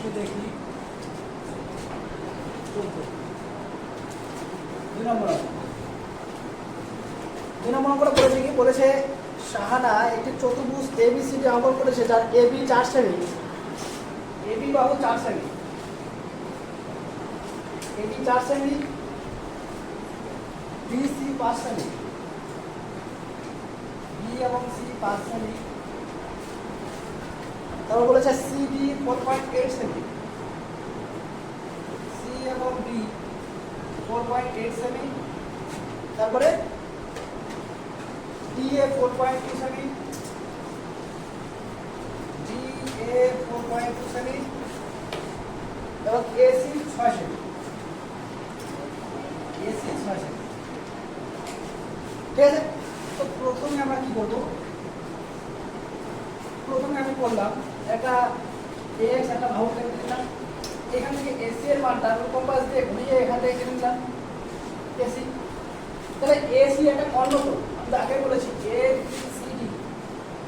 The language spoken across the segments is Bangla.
একটু দেখি। চোদ্দ দুই নম্বর। দুই নম্বর অঙ্কটা বলেছে কি? বলেছে, শাহানা একটি চতুর্ভুজ এবিসিডি অঙ্কন করেছে, যার এবি চার সেমি এবি বাহু চার সেমি এবি চার সেমি বিসি পাঁচ সেমি বি এবং সি পাঁচ সেমি তারপর বলেছে সিডি ফোর পয়েন্ট এইট সেমি সি এবং ডি ফোর পয়েন্ট এইট সেমি তারপরে D A four point two semi D A four point two semi এবং এসি ছয় সেমি এসি ছয় সেমি ঠিক আছে? তো প্রথমে আমরা কি করব? প্রথমে আমি করলাম একটা এক্স একটা বাহু কেটে দিলাম এখান থেকে এসি এর মানটা কম্পাস দিয়ে ঘুরিয়ে এখান থেকে কেটে এসি তাহলে এসি একটা কর্ণ তো আমি আগে বলেছি এ বি সি ডি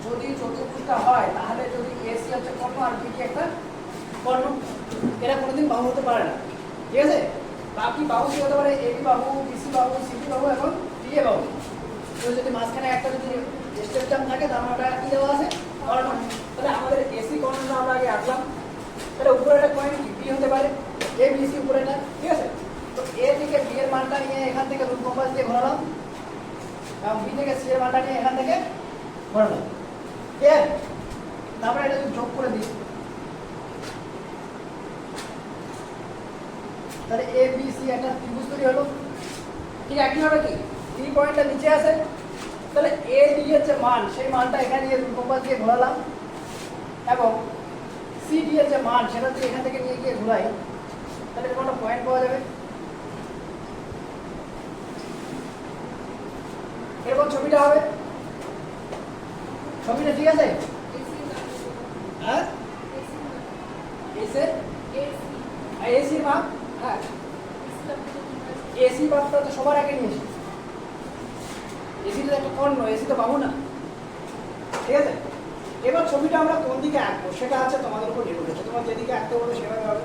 যদি চতুর্ভুজটা হয়, তাহলে যদি এসি হচ্ছে কর্ণ আর বিডি একটা কর্ণ, এরা কোনোদিন বাহু হতে পারে না। ঠিক আছে? বাকি বাহু কি হতে পারে? এবি বাহু বিসি বাহু সিডি বাহু এবং ডিএ বাহু। যদি মাঝখানে একটা যদি স্টেপ থাকে, তার মানে ওটা কি দেওয়া আছে? কর্ণ। এ বি সি একটা ত্রিভুজ তৈরি হলো। ঠিক একইভাবে কি? পয়েন্টটা নিচে আছে। তাহলে এ ডি যে মান, সেই মানটা এখানে রুট কম্পাস দিয়ে ঘোরালাম। এবং সি ডি এর যে মান, সেটা যদি এখান থেকে নিয়ে গিয়ে ঘোরাই, তাহলে এরকম একটা পয়েন্ট পাওয়া যাবে। এরকম ছবিটা হবে। ছবিটা ঠিক আছে? হ্যাঁ? এসে এসির মাপ হ্যাঁ। এসি মাপটা তো সবার আগে নিয়ে এসি এসি তো একটা কর্ণ এসি তো পাবো না। ঠিক আছে? এবার ছবিটা আমরা কোন দিকে আঁকবো? সেটা আছে তোমাদের উপর নির্ভর করছে। তোমার যেদিকে আঁকতে বলবে সেভাবে হবে।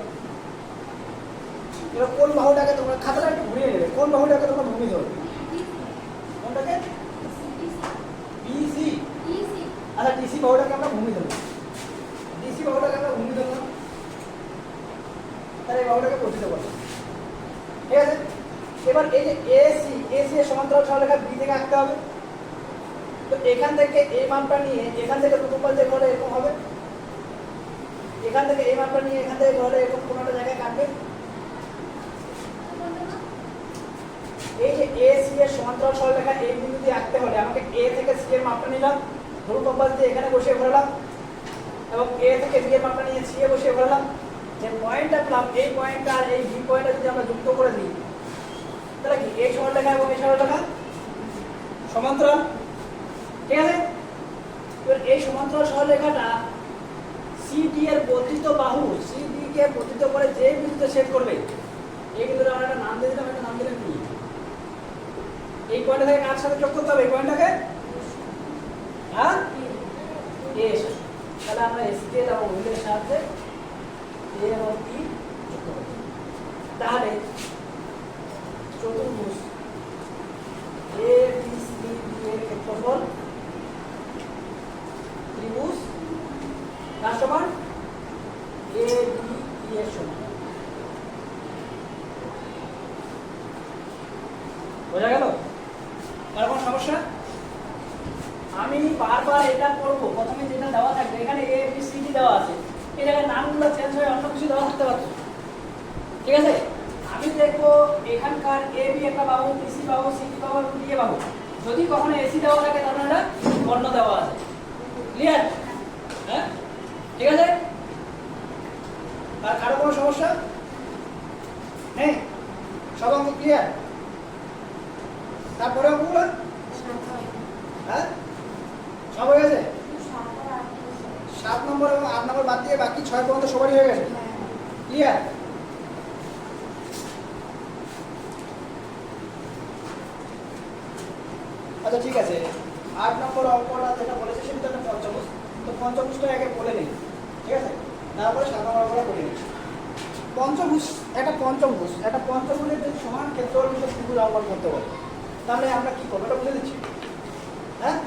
এবার কোন বাহুটাকে তোমরা খাতাটা একটু ঘুরিয়ে নেবে। কোন বাহুটাকে তোমরা ভূমি ধরবে? কোনটাকে? বিসি আচ্ছা ডিসি বাহুটাকে আমরা ভূমি ধরবো। ডিসি বাহুটাকে আমরা ভূমি ধরলাম তাহলে এই বাহুটাকে প্রথিত করলাম ঠিক আছে? এবার এই যে এসি এসি এর সমান্তরাল সরলরেখা বি থেকে আঁকতে হবে। তো এখান থেকে এই মাপটা নিয়ে এখান থেকে প্রথমবার যে ঘরে এরকম হবে। এখান থেকে এই মাপটা নিয়ে এখান থেকে ঘরে এরকম কোনো একটা জায়গায় কাটবে। এই যে এ সি এর সমান্তরাল সরলরেখা, এই বিন্দু দিয়ে আঁকতে হলে আমাকে এ থেকে সি এর মাপটা নিলাম। ধরু কম্পাস দিয়ে এখানে বসিয়ে ঘোরালাম এবং এ থেকে বি এর মাপটা নিয়ে সি এ বসিয়ে ঘোরালাম। যে পয়েন্টটা পেলাম, এই পয়েন্টটা আর এই বি পয়েন্টটা যদি আমরা যুক্ত করে দিই, তাহলে কি এই সরলরেখা এবং এই সরলরেখা সমান্তরাল? ঠিক আছে? এবার এই সমান্তরাল সরলরেখাটা সিডি এর বর্ধিত বাহু সিডি কে বর্ধিত করে যে বিন্দুতে ছেদ করবে, এই বিন্দুটা আমরা একটা নাম দিয়ে দিলাম, একটা নাম দিলাম কি এই পয়েন্টটা থেকে কার সাথে যোগ করতে হবে? এই পয়েন্টটাকে হ্যাঁ? এস তাহলে আমরা এস দিয়ে দেবো উইলের সাহায্যে এ এবং ই যুক্ত করব। তাহলে চতুর্ভুজ এ বি সি ডি এর ক্ষেত্রফল ত্রিভুজ বি এর সমান বোঝা গেল? আর কোনো সমস্যা? আমি বারবার এটা করব। প্রথমে যেটা দেওয়া থাকবে, এখানে এ বি সি ডি দেওয়া আছে। এই জায়গায় নামগুলো চেঞ্জ হয়ে অন্য কিছু দেওয়া থাকতে পারে। ঠিক আছে? আমি দেখব এখানকার এ বি একটা পাবো বিসি পাবো সিডি পাবো ডি এ পাবো। যদি কখনো এসি দেওয়া থাকে, তাহলে এটা বর্ণ দেওয়া আছে। ক্লিয়ার হ্যাঁ? ঠিক আছে? আর কারও কোনো সমস্যা? নেই সব অঙ্ক ক্লিয়ার তারপরে অঙ্কগুলো হ্যাঁ? সব হয়ে গেছে? সাত নম্বর এবং আট নম্বর বাদ দিয়ে বাকি ছয় পর্যন্ত সবারই হয়ে গেছে? ক্লিয়ার আচ্ছা ঠিক আছে। আট নম্বর অঙ্কটা যেটা বলেছে সেটা পঞ্চমুষ তো পঞ্চমুষটা আগে বলে নিই। ঠিক আছে? তারপরে শাখা বরাবর করে নিচ্ছি। পঞ্চভুজ একটা পঞ্চভুজ একটা পঞ্চভুজের যদি সমান ক্ষেত্রফল বিশিষ্ট ত্রিভুজ অঙ্কন করতে পারি। তাহলে আমরা কি করব? এটা বুঝে দিচ্ছি। হ্যাঁ?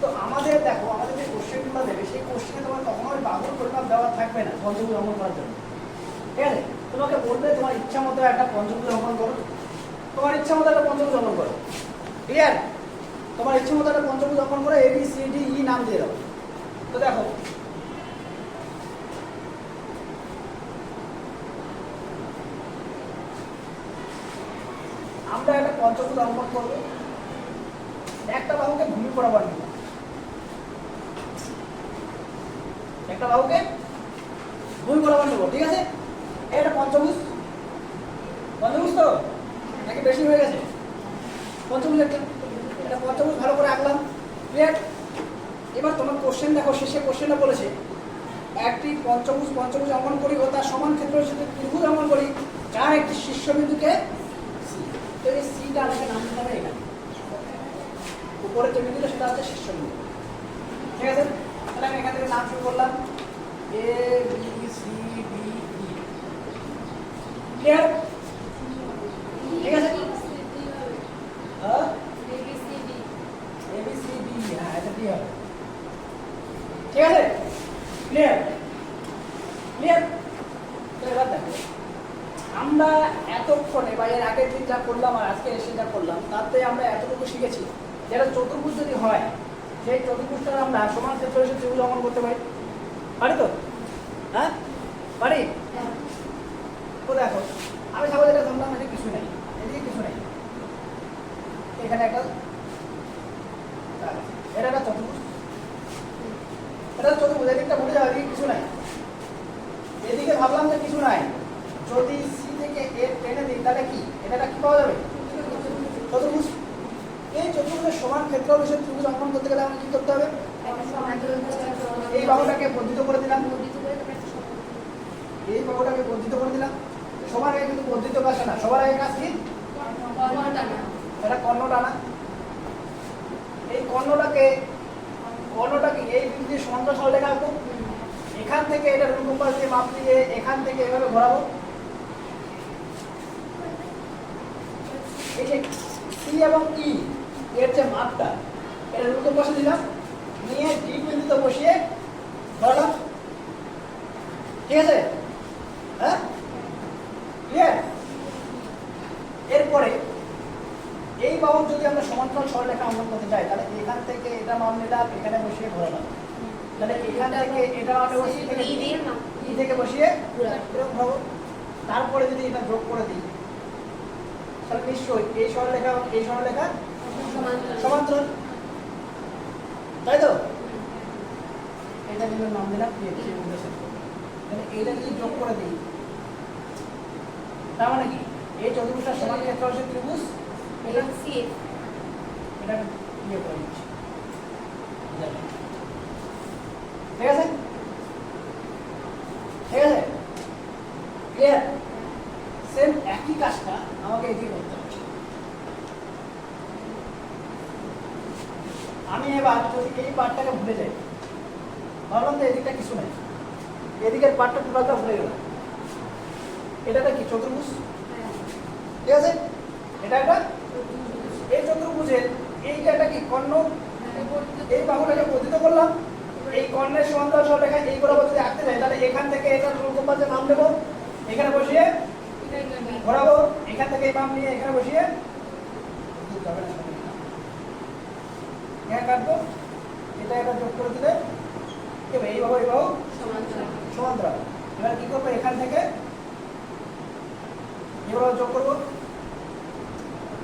তো আমাদের, দেখো, আমাদের যে কোশ্চেনগুলো দেবে, সেই কোশ্চেনে তোমার কখনো বাহুর পরিমাপ দেওয়া থাকবে না পঞ্চভুজ অঙ্কন করার জন্য। ঠিক আছে? তোমাকে বলবে, তোমার ইচ্ছা মতো একটা পঞ্চভুজ অঙ্কন করো। তোমার ইচ্ছা মতো একটা পঞ্চভুজ অঙ্কন করো। ক্লিয়ার তোমার ইচ্ছে মতো একটা পঞ্চভুজ অঙ্কন করে A B C D E নাম দিয়ে দাও। তো দেখো আমরা একটা অঙ্কন করব একটা বাহুকে ভূমি বরাবর নিব। একটা বাহুকে ভূমি বরাবর নেব, ঠিক আছে? এটা পঞ্চভুজ। পঞ্চভুজ তো নাকি বেশি হয়ে গেছে? পঞ্চভুজ একটা এটা পঞ্চভুজ ভালো করে আঁকলাম। ক্লিয়ার এবার তোমার কোশ্চেন দেখো, শেষে কোশ্চেনটা বলেছে, একটি পঞ্চভুজ পঞ্চভুজ অঙ্কন করি ও তার সমান ক্ষেত্রের সাথে ত্রিভুজ অঙ্কন করি, যার একটি শীর্ষবিন্দুকে সিটা নাম হবে এখানে উপরে সেটা হচ্ছে শীর্ষবিন্দু ঠিক আছে? তাহলে আমি এখান থেকে নাম শুরু করলাম। এ বি সি ক্লিয়ার ঠিক আছে? হ্যাঁ? হ্যাঁ ঠিক আছে? ক্লিয়ার তো এবার দেখো আমরা এতক্ষণে বা এর আগের দিন যা করলাম আর আজকে যা করলাম, তাতে আমরা এতটুকু শিখেছি যেটা চতুর্ভুজ যদি হয়, সেই চতুর্ভুজটা আমরা সমান ক্ষেত্রে এসে ত্রিভুজ অঙ্কন করতে পারি। পারি তো হ্যাঁ পারি তো দেখো আমি সবাই যেটা ধরলাম এদিকে কিছু নেই এদিকে কিছু নেই এখানে একটা এটা একটা চতুর্ভুজ এটা চতুর্ভুজ এদিকটা ভুলে যাও এদিকে কিছু নাই এদিকে ভাবলাম যে কিছু নাই যদি সি থেকে এ টেনে দিই তাহলে কি এটা কি পাওয়া যাবে চতুর্ভুজ এই চতুর্ভুজের সমান ক্ষেত্র বিষয়ে ত্রিভুজ অঙ্কন করতে গেলে আমাকে কি করতে হবে? এই বাহুটাকে বর্ধিত করে দিলাম। এই বাহুটাকে বর্ধিত করে দিলাম। সবার আগে কিন্তু বর্ধিত কাজ না, সবার আগে কাজ কি? এটা কর্ণ টানা এই কর্ণটাকে কর্ণটাকে এই বিন্দু সমান্তরাল সরল আঁকবো এখান থেকে এটা রুল কম্পাস দিয়ে মাপ দিয়ে এখান থেকে এভাবে ঘোরাবো। এই সি এবং ই এর যে মাপটা এটা রুল কম্পাসে দিলাম নিয়ে ডি বিন্দুতে বসিয়ে ধরলাম ঠিক আছে? হ্যাঁ? ক্লিয়ার এরপরে এই বাহুর যদি আমরা সমান্তরাল সরলরেখা অঙ্কন করতে চাই তাহলে এখান থেকে এটা মাপ নিলাম এখানে বসিয়ে ঘোরালাম তাহলে এখান থেকে এটা বসিয়ে ই থেকে বসিয়ে তারপরে যদি এটা যোগ করে দিই তাহলে নিশ্চয়ই এই সরলরেখা এই সরলরেখা সমান্তরাল। তাই তো? এটা কিন্তু নাম দিলাম তাহলে এইটা যদি যোগ করে দিই তার মানে কি? এই চতুর্ভুজটা সমান ক্ষেত্র হচ্ছে ত্রিভুজ এটা এটা ইয়ে করে দিচ্ছি। ঠিক আছে? ঠিক আছে? ক্লিয়ার সেম একই কাজটা আমাকে এদিকে করতে হবে। আমি এবার যদি এই পার্টটাকে ভুলে যাই, ভাবলাম তো এদিকটা কিছু নাই। এদিকের পার্টটা টোটালটা ভুলে গেলাম। এটাটা কি চতুর্ভুজ? ঠিক আছে? এটা একটা এই চতুর্ভুজের এইটা একটা কি কর্ণ? এই বাহুটাকে বর্ধিত করলাম। এই কর্ণের সমান্তরাল সরলরেখা এই বরাবর যদি আঁকতে যাই, তাহলে এখান থেকে এটা রুল কম্পাসে মাপ নেব এখানে বসিয়ে ঘোরাবো এখান থেকে এই নিয়ে এখানে বসিয়ে এখানে কাটবো। এটা এটা যোগ করে দিলে কি? এই সমান্তরাল। এবার কি করব? এখান থেকে এবার যোগ করব।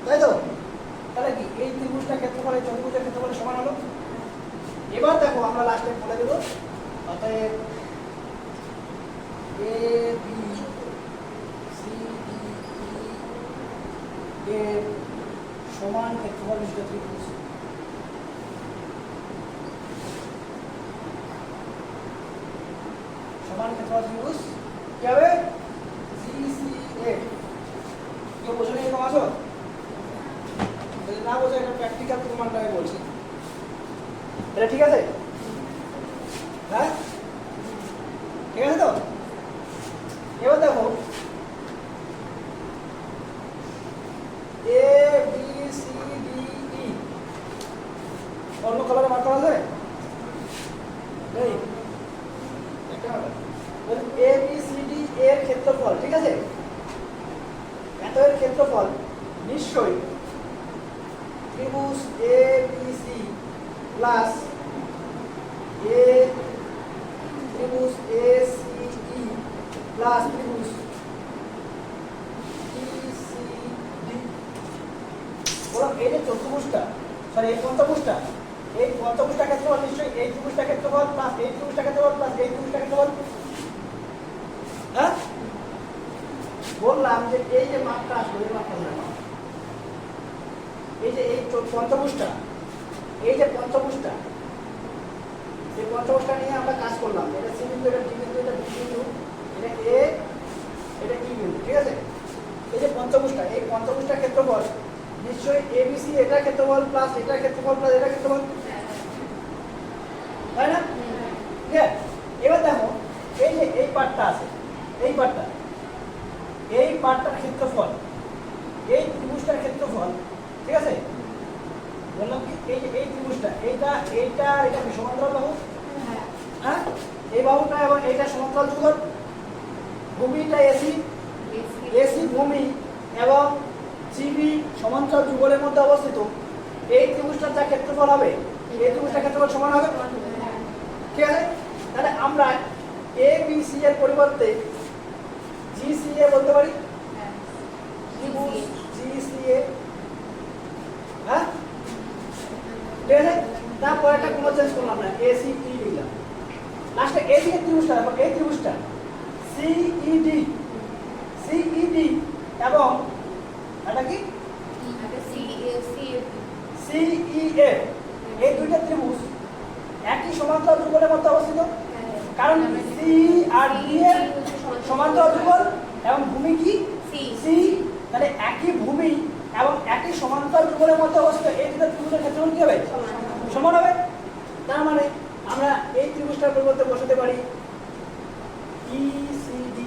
তাই তো? তাহলে কি? এই ত্রিভুজটা ক্ষেত্রফল, চতুর্ভুজের ক্ষেত্রফলের সমান হলো। এবার দেখো, আমরা লাস্টে বলে দেবো। অতএব এ সি ডি এর সমান ক্ষেত্রফল বিশিষ্ট ত্রিভুজ সমান ক্ষেত্রফল ত্রিভুজ না বোঝো এটা প্র্যাকটিক্যাল প্রমাণটা আমি বলছি। এটা ঠিক আছে? হ্যাঁ? ঠিক আছে তো এবার দেখো A B C D E অন্য কালারে মার্ক করা যায় নেই এ বি সি ডি এর ক্ষেত্রফল ঠিক আছে এত এর ক্ষেত্রফল নিশ্চয়ই ত্রিভুজ A B C plus A ত্রিভুজ এ সি ই প্লাস ত্রিভুজ ই সি ডি বলো এই যে চতুর্ভুজটা সরি এই পঞ্চভুজটা এই পঞ্চভুজটা ক্ষেত্রফল নিশ্চয়ই এই ক্ষেত্রফল প্লাস প্লাস বললাম যে পঞ্চভুজটা নিয়ে আমরা কাজ করলাম। এটা বিন্দু ঠিক আছে? এই যে এই ক্ষেত্রফল নিশ্চয়ই এ বি সি এটা ক্ষেত্রফল প্লাস এটা ক্ষেত্রফল প্লাস এটা ক্ষেত্রফল তাই না? ঠিক এবার দেখো, এই যে এই পার্টটা আছে, এই পার্টটা এই পার্টটার ক্ষেত্রফল, এই ত্রিভুজটার ক্ষেত্রফল, ঠিক আছে? বললাম কি, এই যে এই ত্রিভুজটা, এইটা এইটা এটা কি সমান্তরাল বাহু? হ্যাঁ। এই বাহুটা এবং এইটা সমান্তরাল যুগল ভূমিটা এসি এসি ভূমি এবং জিবি সমান্তরাল যুগলের মধ্যে অবস্থিত। এই ত্রিভুজটার যা ক্ষেত্রফল হবে, এই ত্রিভুজটার ক্ষেত্রফল সমান হবে? ঠিক আছে তাহলে আমরা এ বি সি এর পরিবর্তে জি সি এ বলতে পারি? জি সি এ হ্যাঁ? ঠিক আছে? তারপর একটা কোনো চেঞ্জ করলাম না। এ সি ই লিখলাম। লাস্টে এ দিকে ত্রিভুজটা দেখো এই ত্রিভুজটা। C E D C E D এবং এটা কি? সি ই এ এই দুইটা ত্রিভুজ একই সমান্তরাল যুগলের মধ্যে অবস্থিত। কারণ সি আর ডি এর সমান্তরাল যুগল এবং ভূমি কি? সি তাহলে একই ভূমি এবং একই সমান্তরাল যুগলের মধ্যে অবস্থিত। এই দুটো ত্রিভুজের ক্ষেত্রফল কি হবে? সমান হবে। তার মানে আমরা এই ত্রিভুজটার পরিবর্তে বসাতে পারি E C D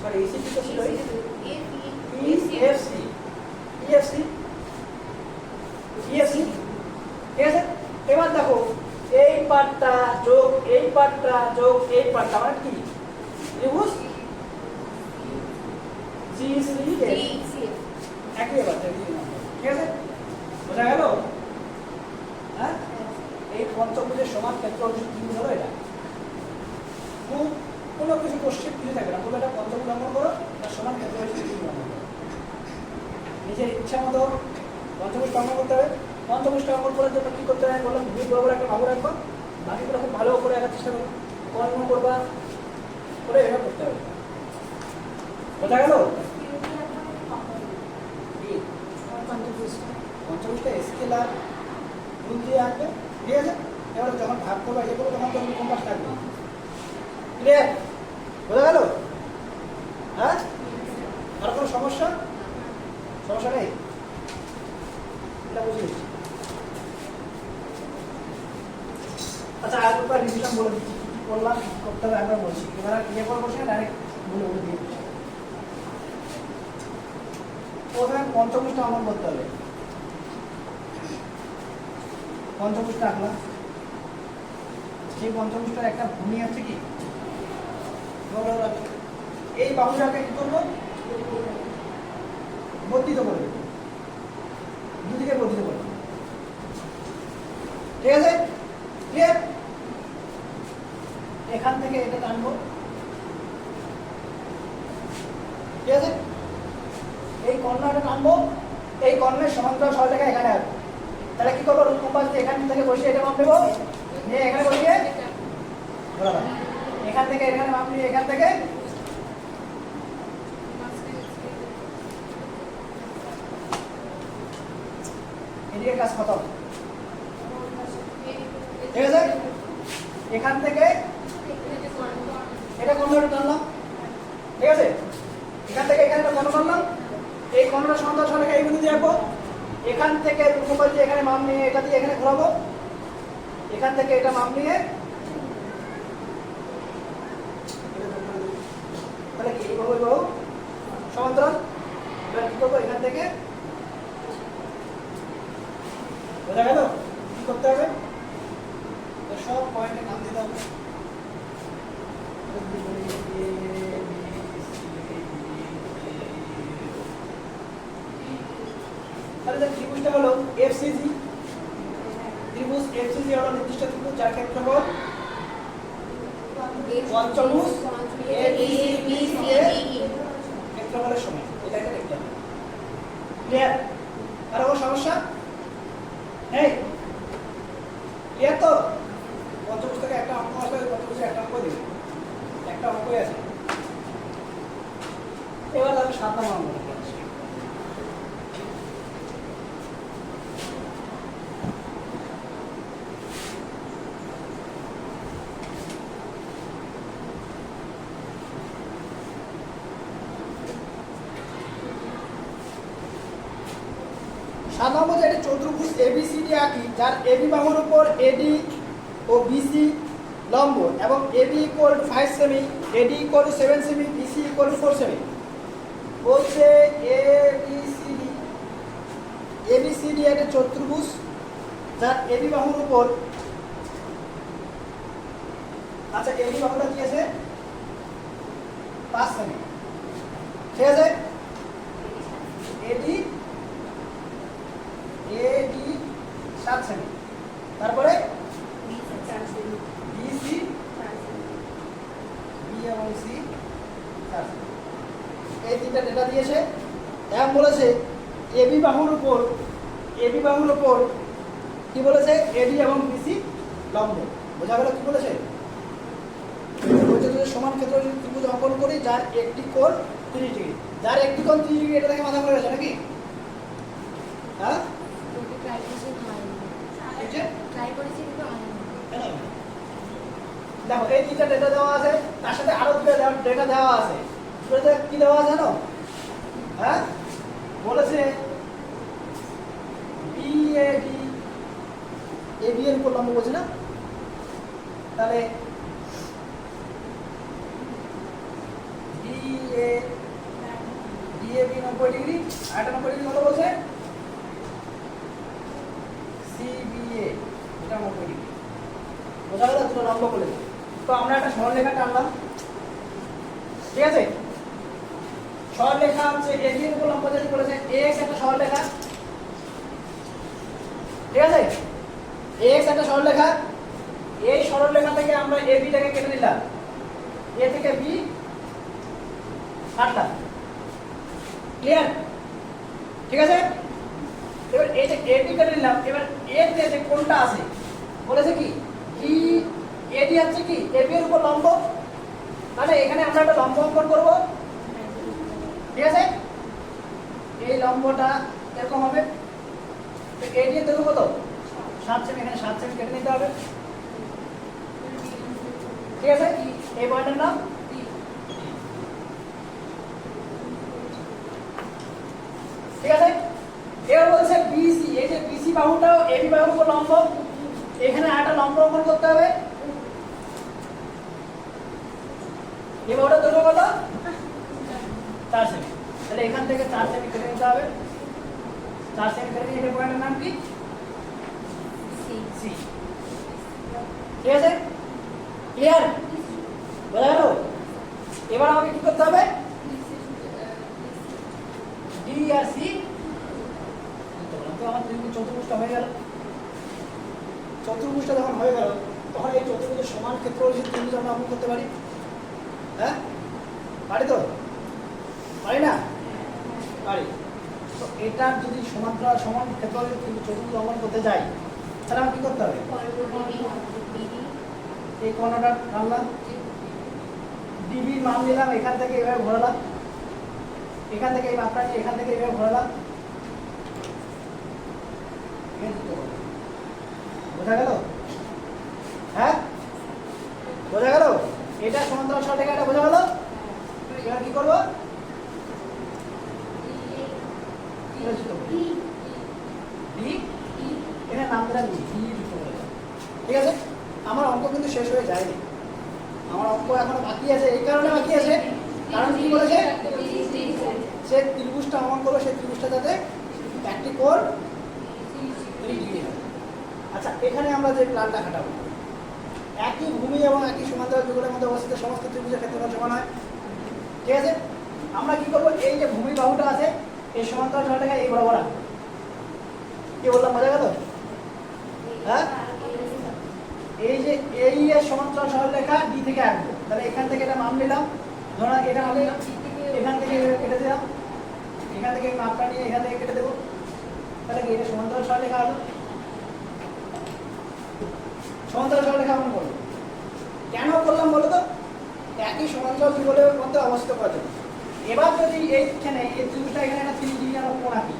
sorry E C D তো ছিল ইএফসি ইএফসি ইএফসি ঠিক আছে? এবার দেখো এই পার্টটা যোগ এই পার্টটা যোগ এই পার্টটা মানে কি? ত্রিভুজ? জি সি একই ব্যাপার ঠিক আছে? বোঝা গেল? হ্যাঁ? এই পঞ্চভুজের সমান ক্ষেত্র ত্রিভুজ হলো এটা। খুব কোনো কিছু কোশ্চেন কিছু থাকবে না। খুব একটা পঞ্চভুজ অঙ্কন করো তার সমান ক্ষেত্র ত্রিভুজ অঙ্কন করো নিজের ইচ্ছা মতো পঞ্চভুজটা অঙ্কন করতে হবে। পঞ্চভুজটা অঙ্কন করার জন্য কি করতে হবে বললাম দুই বরাবর একটা ভালো রাখবা। বাকিগুলো খুব ভালো করে রাখার চেষ্টা করো। কর্ম করবা। করে এভাবে করতে হবে। বোঝা গেল? ঠিক আছে? এবার যখন ভাগ ইয়ে তখন ক্লিয়ার বোঝা গেল? হ্যাঁ? আর কোনো সমস্যা? সমস্যা নেই? এটা বুঝে নিচ্ছি। আচ্ছা আর একবার রিভিশন বলে কি করতে হবে একবার বলছি। এবার ইয়ে করব সে ডাইরেক্ট বলে বলে দিয়ে প্রথমে পঞ্চমুষ্টা আমার করতে হবে পঞ্চমুষ্টা আঁকলাম সেই পঞ্চমুষ্টার একটা ভূমি আছে কি। এই বাহুটাকে কি করব? বর্ধিত করবে দুদিকে বর্ধিত করবে ঠিক আছে ক্লিয়ার এখান থেকে এটা টানবো ঠিক আছে? এই কর্নারটা টানবো এই কর্নারের সমান্তরাল সরলরেখা এখানে আসবে তাহলে কি করব? রুট কম্পাস এখান থেকে বসিয়ে এটা মাপ নেব। নিয়ে এখানে বসিয়ে এখান থেকে, এখানে মাপ নিয়ে এখান থেকে। কাজ আছে? এখান থেকে, এটা কর্নারটা টানলাম ঠিক আছে? এখান থেকে এখানে একটা করলাম এই কণাটা সন্তান সরকার এই বিন্দু যাব এখান থেকে উপকল এখানে মাপ নিয়ে এটা দিয়ে এখানে ঘোরাবো? এখান থেকে এটা মাপ নিয়ে তাহলে কি এইভাবে সমান্তরাল? এবার কি করব এখান থেকে একটা অঙ্ক দিবে? একটা অঙ্কই আছে? এবার আমি সাত নম্বর অঙ্ক যে একটি চতুর্ভুজ এবিসিডি আঁকি যার এবি বাহুর উপর এডি ও বিসি লম্ব এবং এবি ইকুয়াল ফাইভ সেমি এডি ইকুয়াল সেভেন সেমি বিসি ইকুয়াল ফোর সেমি বলছে এবিসিডি এবিসিডি একটা চতুর্ভুজ, যার এবি বাহুর উপর আচ্ছা এবি বাহুটা কি আছে? পাঁচ সেমি ঠিক আছে? এডি এডি সাত সেমি তারপরে বিসি বি এবং সি চার সেমি। এই তিনটা ডেটা দিয়েছে। এবং বলেছে এবি বাহুর উপর এবি বাহুর উপর কি বলেছে? এডি এবং বিসি লম্ব। বোঝা গেল কি বলেছে? সমান ক্ষেত্র যদি ত্রিভুজ অঙ্কন করি যার একটি কোণ তিরিশ ডিগ্রি। যার একটি কোণ তিরিশ ডিগ্রি এটা থেকে মাথা করে গেছে নাকি? হ্যাঁ? দেখো এই তিনটা ডেটা দেওয়া আছে তার সাথে আরও দুটো ডেটা দেওয়া আছে। কি দেওয়া জানো? হ্যাঁ? বলেছে বিএডি এবি এর উপর লম্ব বলছে না? তাহলে ডিএ ডিএবি নব্বই ডিগ্রি আটা নব্বই ডিগ্রি কত বলছে? সিবিএ এটা নব্বই ডিগ্রি। বোঝা গেল? দুটো লম্ব বলে তো আমরা একটা সরলরেখা টানলাম ঠিক আছে? সরলরেখা হচ্ছে এবি এর উপর লম্ব যেটি বলেছে। এক্স একটা সরলরেখা ঠিক আছে? এক্স একটা সরলরেখা এই সরলরেখা থেকে আমরা এবিটাকে কেটে নিলাম। এ থেকে বি কাটলাম। ক্লিয়ার ঠিক আছে? এবার এই যে এডি কেটে নিলাম, এবার এর যে যে কোনটা আছে, বলেছে কি? কি এডি হচ্ছে কি? এবি এর উপর লম্ব। মানে এখানে আমরা একটা লম্ব অঙ্কন করব। ঠিক আছে? এই লম্বটা এরকম হবে। তো এডি এর দৈর্ঘ্য কত? সাত সেমি, এখানে সাত সেমি কেটে নিতে হবে। ঠিক আছে? এই পয়েন্টের নাম? ঠিক আছে? এবার বলছে বিসি, এই যে বিসি বাহুটাও এবি বাহুর উপর লম্ব। এখানে একটা লম্ব অঙ্কন করতে হবে। এই বাহুটা দৈর্ঘ্য কত? চার সেমি। তাহলে এখান থেকে চার সেমি কেটে নিতে হবে। চার সেমি কেটে নিয়ে পয়েন্টের নাম কি? সি। ঠিক আছে? ক্লিয়ার বোঝা গেল? এবার আমাকে কি করতে হবে? ডি আর সি তো আমার ত্রিভুজ চতুর্ভুজটা হয়ে গেল। চতুর্ভুজটা যখন হয়ে গেল তখন এই চতুর্ভুজের সমান ক্ষেত্র ত্রিভুজ আমরা করতে পারি। হ্যাঁ? পারি তো? পারি না? এটার যদি সমান্তরাল সমান ক্ষেত্র ত্রিভুজ চতুর্ভুজ অঙ্কন করতে যাই, তাহলে আমার কি করতে হবে? এই কোণটা টানলাম। ডিবি মান দিলাম এখান থেকে এভাবে ঘোরালাম এখান থেকে এই মাপটা এখান থেকে এভাবে ঘোরালাম। বোঝা গেল? হ্যাঁ? বোঝা গেল? এটা সমান্তরাল সরলরেখা এটা বোঝা গেল এবার কি করব ডি এখানে নাম দিলাম ডি দুটো করে দাও। ঠিক আছে আমার অঙ্ক কিন্তু শেষ হয়ে যায়নি আমার অঙ্ক এখনও বাকি আছে কারণে কি বলেছে? সে ত্রিভুজটা অঙ্কন করবে সেই ত্রিভুজটা যাতে একটি কোণ আচ্ছা এখানে আমরা যে প্ল্যানটা খাটাবো একই ভূমি এবং একই সমান্তরাল যুগলের মধ্যে অবস্থিত সমস্ত ত্রিভুজের ক্ষেত্রফল সমান হয়। ঠিক আছে? আমরা কি করব? এই যে ভূমি বাহুটা আছে, এই সমান্তরাল ঢালটাকে এই বরাবর রাখব কি বললাম, বোঝা গেল? হ্যাঁ? এই যে এই সমান্তরাল সরলরেখা ডি থেকে আঁকবো তাহলে এখান থেকে এটা মাপ নিলাম। ধরো এটা আমি এখান থেকে কেটে দিলাম। এখান থেকে মাপটা নিয়ে এখান থেকে কেটে দেবো। তাহলে এটা সমান্তরাল সরলরেখা হলো? সমান্তরাল সরলরেখা আমরা করব কেন করলাম বলো তো? একই সমান্তরাল যুগলের মধ্যে অবস্থিত করার জন্য এবার যদি এইখানে, এই ত্রিভুজটা এখানে একটা তিরিশ ডিগ্রি আমরা কোণ আঁকি।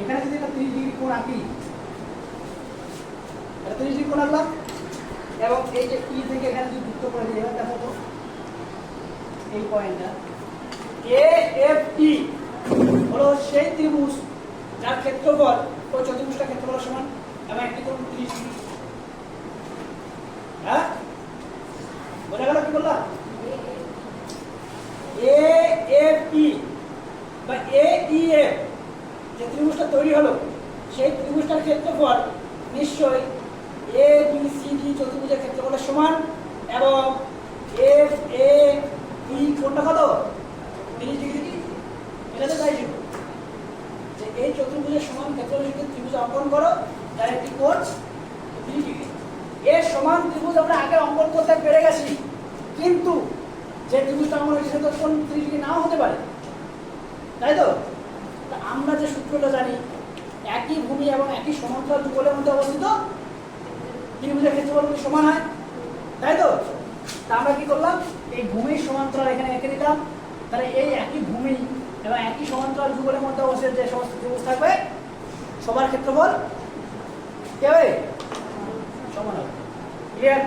এখানে যদি একটা তিরিশ ডিগ্রি কোণ আঁকি এটা তিরিশ ডিগ্রি কোণ আঁকলাম। এবং এই যে ই থেকে এখানে যদি যুক্ত করে দিই, এবার দেখো তো এই পয়েন্টটা এ এফ টি হলো সেই ত্রিভুজ যার ক্ষেত্রফল ওই চতুর্ভুজটা ক্ষেত্রফল সমান এবং একটি কোণ তিরিশ হ্যাঁ? বোঝা গেল কি বললাম? এ এফ বা এ ই এফ যে ত্রিভুজটা তৈরি হলো, সেই ত্রিভুজটার ক্ষেত্রফল নিশ্চয়ই এ বি সি চতুর্ভুজের ক্ষেত্রফলের সমান এবং এফ এ ই কোনটা কত? তিরিশ ডিগ্রি এটা তো চাইছিল যে এই চতুর্ভুজের সমান ক্ষেত্রফল যদি ত্রিভুজ অঙ্কন করো যার একটি কোণ তিরিশ ডিগ্রি। এর সমান ত্রিভুজ আমরা আগে অঙ্কন করতে পেরে গেছি। কিন্তু যে ত্রিভুজটা অঙ্কন হয়েছে সেটা কোন ডিগ্রি নাও হতে পারে? তাই তা? আমরা যে সূত্রটা জানি, একই ভূমি এবং একই সমান্তরাল যুগলের মধ্যে অবস্থিত ত্রিভুজের ক্ষেত্রফলগুলি সমান হয়? তাই তো? তা আমরা কি করলাম? এই ভূমির সমান্তরাল এখানে এঁকে দিলাম। তাহলে এই একই ভূমি এবং একই সমান্তরাল যুগলের মধ্যে অবস্থিত যে সমস্ত ত্রিভুজ থাকবে, সবার ক্ষেত্রফল কি হবে? সমান হবে। ক্লিয়ার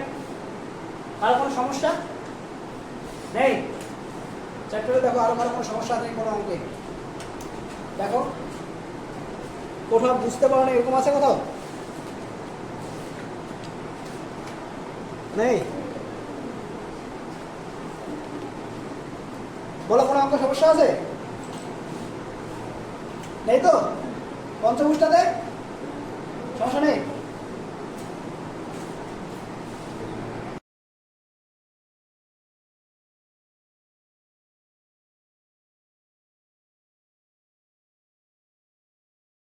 আর কোনো সমস্যা? নেই? চ্যাপ্টারে দেখো আরও কারও কোনো সমস্যা নেই কোনো অঙ্কে? দেখো। কোথাও বুঝতে পারো না, এরকম আছে কোথাও? নেই? বলো কোনো অঙ্ক সমস্যা আছে? নেই তো? পঞ্চভুষটাতে সমস্যা নেই?